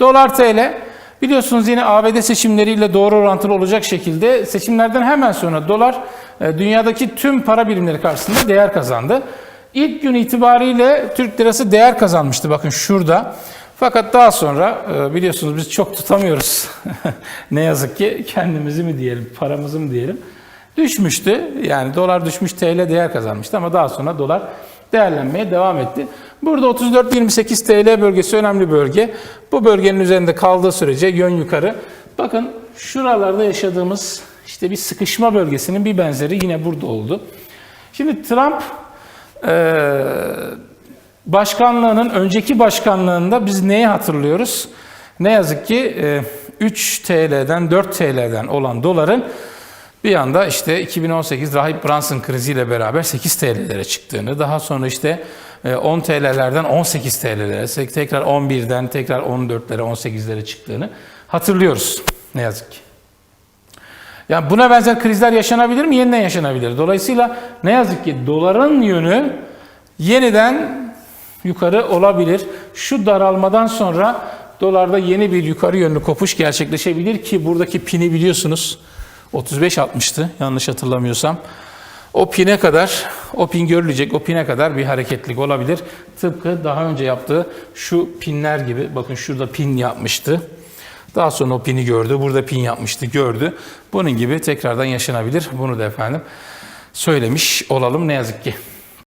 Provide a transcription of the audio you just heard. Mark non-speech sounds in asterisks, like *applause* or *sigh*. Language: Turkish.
Dolar TL biliyorsunuz yine ABD seçimleriyle doğru orantılı olacak şekilde seçimlerden hemen sonra dolar e, dünyadaki tüm para birimleri karşısında değer kazandı. İlk gün itibariyle Türk lirası değer kazanmıştı bakın şurada. Fakat daha sonra e, biliyorsunuz biz çok tutamıyoruz. *laughs* ne yazık ki kendimizi mi diyelim, paramızı mı diyelim. Düşmüştü. Yani dolar düşmüş, TL değer kazanmıştı ama daha sonra dolar değerlenmeye devam etti. Burada 34-28 TL bölgesi önemli bölge. Bu bölgenin üzerinde kaldığı sürece yön yukarı. Bakın şuralarda yaşadığımız işte bir sıkışma bölgesinin bir benzeri yine burada oldu. Şimdi Trump eee başkanlığının önceki başkanlığında biz neyi hatırlıyoruz? Ne yazık ki e, 3 TL'den 4 TL'den olan doların bir anda işte 2018 Rahip Brunson kriziyle beraber 8 TL'lere çıktığını, daha sonra işte e, 10 TL'lerden 18 TL'lere, tekrar 11'den tekrar 14'lere, 18'lere çıktığını hatırlıyoruz ne yazık ki. Yani buna benzer krizler yaşanabilir mi? Yeniden yaşanabilir. Dolayısıyla ne yazık ki doların yönü yeniden yukarı olabilir. Şu daralmadan sonra dolarda yeni bir yukarı yönlü kopuş gerçekleşebilir ki buradaki pini biliyorsunuz 35.60'tı yanlış hatırlamıyorsam. O pine kadar, o pin görülecek, o pine kadar bir hareketlik olabilir. Tıpkı daha önce yaptığı şu pinler gibi. Bakın şurada pin yapmıştı. Daha sonra o pini gördü. Burada pin yapmıştı, gördü. Bunun gibi tekrardan yaşanabilir. Bunu da efendim söylemiş olalım ne yazık ki.